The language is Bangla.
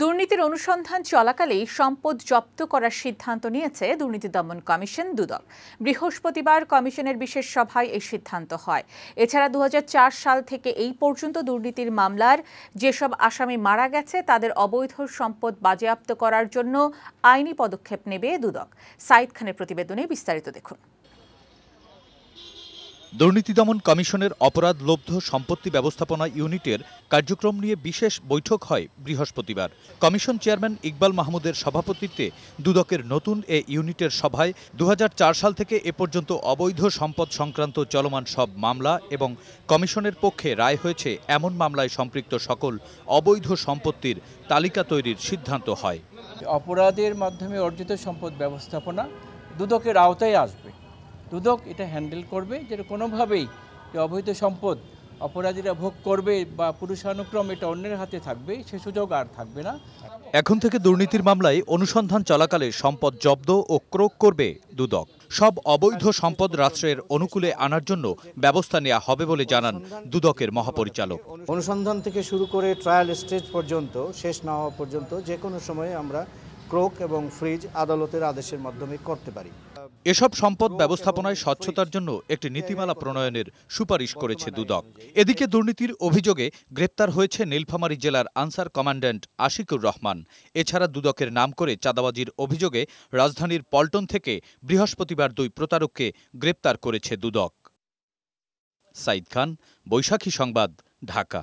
দুর্নীতির অনুসন্ধান চলাকালেই সম্পদ জব্দ করার সিদ্ধান্ত নিয়েছে দুর্নীতি দমন কমিশন দুদক। বৃহস্পতিবার কমিশনের বিশেষ সভায় এই সিদ্ধান্ত হয়। এছাড়া দু হাজার চার সাল থেকে এই পর্যন্ত দুর্নীতির মামলার যেসব আসামি মারা গেছে, তাদের অবৈধ সম্পদ বাজেয়াপ্ত করার জন্য আইনি পদক্ষেপ নেবে দুদক। সাইদ খানের প্রতিবেদনে বিস্তারিত দেখুন। দুর্নীতি দমন কমিশনের অপরাধ লব্ধ সম্পত্তি ব্যবস্থাপনা ইউনিটের কার্যক্রম নিয়ে বিশেষ বৈঠক হয় বৃহস্পতিবার। কমিশন চেয়ারম্যান ইকবাল মাহমুদের সভাপতিত্বে দুদকের নতুন এ ইউনিটের সভায় দু হাজার চার সাল থেকে এ পর্যন্ত অবৈধ সম্পদ সংক্রান্ত চলমান সব মামলা এবং কমিশনের পক্ষে রায় হয়েছে এমন মামলায় সম্পৃক্ত সকল অবৈধ সম্পত্তির তালিকা তৈরির সিদ্ধান্ত হয়। অপরাধের মাধ্যমে অর্জিত সম্পদ ব্যবস্থাপনা দুদকের আওতায় আসবে। দুদক এটা হ্যান্ডেল করবে যেটা কোনোভাবেই যে অবৈধ সম্পদ অপরাধীরা ভোগ করবে বা পুরুষানুক্রম এটা অন্যের হাতে থাকবে সে সুযোগ আর থাকবে না। এখন থেকে দুর্নীতির মামলায় অনুসন্ধান চলাকালে সম্পদ জব্দ ও ক্রোক করবে দুদক। সব অবৈধ সম্পদ রাষ্ট্রের অনুকূলে আনার জন্য ব্যবস্থা নেওয়া হবে বলে জানান দুদকের মহাপরিচালক। অনুসন্ধান থেকে শুরু করে ট্রায়াল স্টেজ পর্যন্ত শেষ না হওয়া পর্যন্ত যে কোনো সময়ে আমরা ক্রোক এবং ফ্রিজ আদালতের আদেশের মাধ্যমে করতে পারি। এসব সম্পদ ব্যবস্থাপনায় স্বচ্ছতার জন্য একটি নীতিমালা প্রণয়নের সুপারিশ করেছে দুদক। এদিকে দুর্নীতির অভিযোগে গ্রেপ্তার হয়েছে নীলফামারী জেলার আনসার কমান্ড্যান্ট আশিকুর রহমান। এছাড়া দুদকের নাম করে চাঁদাবাজির অভিযোগে রাজধানীর পল্টন থেকে বৃহস্পতিবার দুই প্রতারককে গ্রেপ্তার করেছে দুদক। সাইদ খান বৈশাখী সংবাদ ঢাকা।